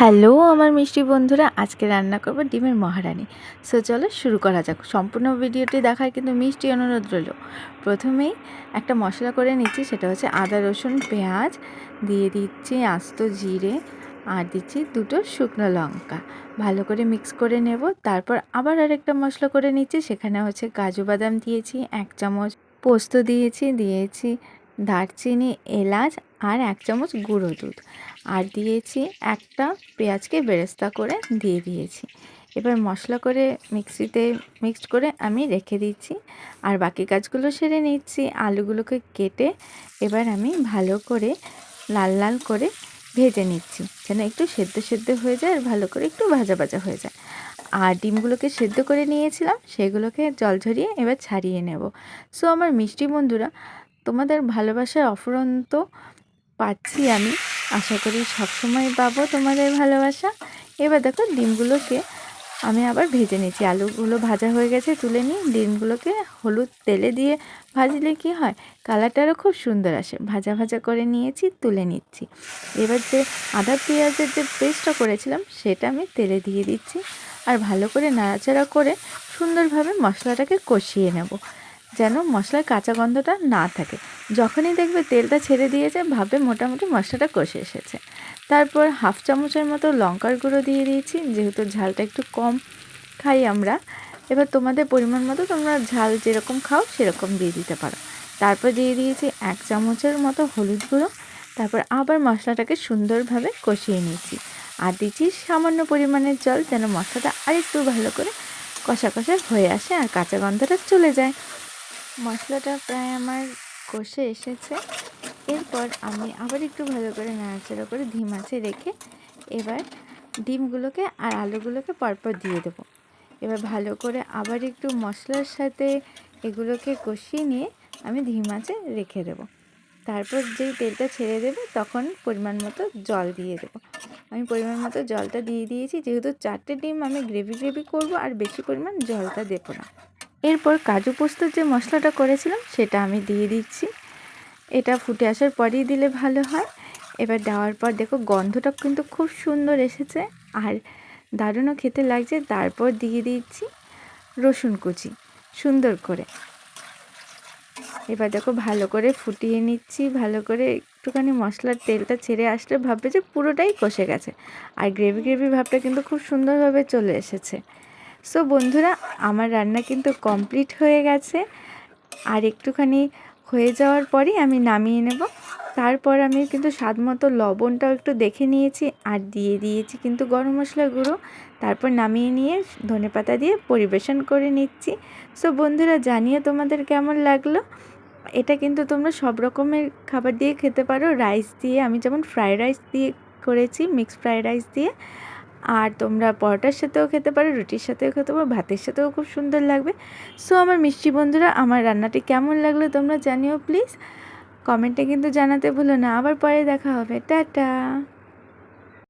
Hello, আমার মিষ্টি বন্ধুরা, আজকে রান্না করব ডিমের মহারানি। সো চলো শুরু করা যাক। সম্পূর্ণ ভিডিওটি দেখার কিন্তু মিষ্টি অনুরোধ রইল। প্রথমেই একটা মশলা করে নিচ্ছি, সেটা হচ্ছে আদা, রসুন, পেঁয়াজ, দিয়ে দিচ্ছি আস্ত জিরে, আর দিচ্ছি দুটো শুকনো লঙ্কা। ভালো করে মিক্স করে নেব। তারপর আবার আরেকটা মশলা করে নিচ্ছি, সেখানে হচ্ছে কাজু বাদাম দিয়েছি, এক চামচ পোস্ত দিয়েছি দিয়েছি দারচিনি, এলাচ আর এক চামচ গুঁড়ো দুধ। আর দিয়েছি একটা পেঁয়াজকে বেরেস্তা করে দিয়ে দিয়েছি। এবার মশলা করে মিক্সিতে মিক্সড করে আমি রেখে দিচ্ছি। আর বাকি কাজগুলো সেরে নিচ্ছি। আলুগুলোকে কেটে এবার আমি ভালো করে লাল লাল করে ভেজে নিচ্ছি। যেন একটু সেদ্ধ সেদ্ধ হয়ে যায় আর ভালো করে একটু ভাজা ভাজা হয়ে যায়। আর ডিমগুলোকে সেদ্ধ করে নিয়েছিলাম, সেগুলোকে জল ঝরিয়ে এবার ছাড়িয়ে নেব। সো আমার মিষ্টি বন্ধুরা, তোমাদের ভালোবাসার অফুরন্ত পাচ্ছি আমি। আশা করি সবসময় পাবো তোমাদের ভালোবাসা। এবার দেখো ডিমগুলোকে আমি আবার ভেজে নিচ্ছি। আলুগুলো ভাজা হয়ে গেছে, তুলে নিই। ডিমগুলোকে হলুদ তেলে দিয়ে ভাজলে কি হয়? কালারটারও খুব সুন্দর আসে। ভাজা ভাজা করে নিয়েছি, তুলে নিচ্ছি। এবার যে আদা পেঁয়াজের যে পেস্টটা করেছিলাম, সেটা আমি তেলে দিয়ে দিচ্ছি। আর ভালো করে নাড়াচাড়া করে সুন্দরভাবে মশলাটাকে কষিয়ে নেব। যেন মশলার কাঁচা গন্ধটা না থাকে। যখনই দেখবে তেলটা ছেড়ে দিয়েছে ভাবে মোটামুটি মশলাটা কষে এসেছে। তারপর হাফ চামচের মতো লঙ্কার গুঁড়ো দিয়ে দিয়েছি, যেহেতু ঝালটা একটু কম খাই আমরা। এবার তোমাদের পরিমাণ মতো তোমরা ঝাল যেরকম খাও, সেরকম দিয়ে দিতে পারো। তারপর দিয়ে দিয়েছি এক চামচের মতো হলুদ গুঁড়ো। তারপর আবার মশলাটাকে সুন্দরভাবে কষিয়ে নিয়েছি। আর দিচ্ছি সামান্য পরিমাণের জল, যেন মশলাটা আরেকটু ভালো করে কষা কষা হয়ে আসে আর কাঁচা গন্ধটা চলে যায়। মশলাটা প্রায় আমার কষে এসেছে। এরপর আমি আবার একটু ভালো করে নাড়াচাড়া করে ধিম আছে রেখে এবার ডিমগুলোকে আর আলুগুলোকে পরপর দিয়ে দেবো। এবার ভালো করে আবার একটু মশলার সাথে এগুলোকে কষিয়ে নিয়ে আমি ধিম আছে রেখে দেবো। তারপর যেই তেলটা ছেড়ে দেবে তখন পরিমাণ মতো জল দিয়ে দেবো। আমি পরিমাণ মতো জলটা দিয়ে দিয়েছি, যেহেতু চারটে ডিম আমি গ্রেভি গ্রেভি করব আর বেশি পরিমাণ জলটা দেবো না। এরপর কাজু পোস্তর যে মশলাটা করেছিলাম, সেটা আমি দিয়ে দিচ্ছি। এটা ফুটে আসার পরেই দিলে ভালো হয়। এবার দেওয়ার পর দেখো, গন্ধটা কিন্তু খুব সুন্দর এসেছে আর দারুণও খেতে লাগছে। তারপর দিয়ে দিচ্ছি রসুন কুচি, সুন্দর করে। এবার দেখো, ভালো করে ফুটিয়ে নিচ্ছি। ভালো করে একটুখানি মশলার তেলটা ছেড়ে আসলে ভাববে যে পুরোটাই কষে গেছে। আর গ্রেভি গ্রেভি ভাবটা কিন্তু খুব সুন্দরভাবে চলে এসেছে। সো বন্ধুরা, আমার রান্না কিন্তু কমপ্লিট হয়ে গেছে। আর একটুখানি হয়ে যাওয়ার পরই আমি নামিয়ে নেব। তারপর আমি কিন্তু স্বাদ মতো লবণটাও একটু দেখে নিয়েছি আর দিয়ে দিয়েছি কিন্তু গরম মশলা গুঁড়ো। তারপর নামিয়ে নিয়ে ধনে পাতা দিয়ে পরিবেশন করে নিচ্ছি। সো বন্ধুরা জানিয়ে তোমাদের কেমন লাগল? এটা কিন্তু তোমরা সব রকমের খাবার দিয়ে খেতে পারো। রাইস দিয়ে, আমি যেমন ফ্রায়েড রাইস দিয়ে করেছি মিক্সড ফ্রায়েড রাইস দিয়ে। আর তোমরা পরোটার সাথেও খেতে পারো, রুটির সাথেও খেতে পারো, ভাতের সাথেও খুব সুন্দর লাগবে। সো আমার মিষ্টি বন্ধুরা, আমার রান্নাটি কেমন লাগল তোমরা জানিও প্লিজ কমেন্টে কিন্তু জানাতে ভুলো না। আবার পরে দেখা হবে। টাটা!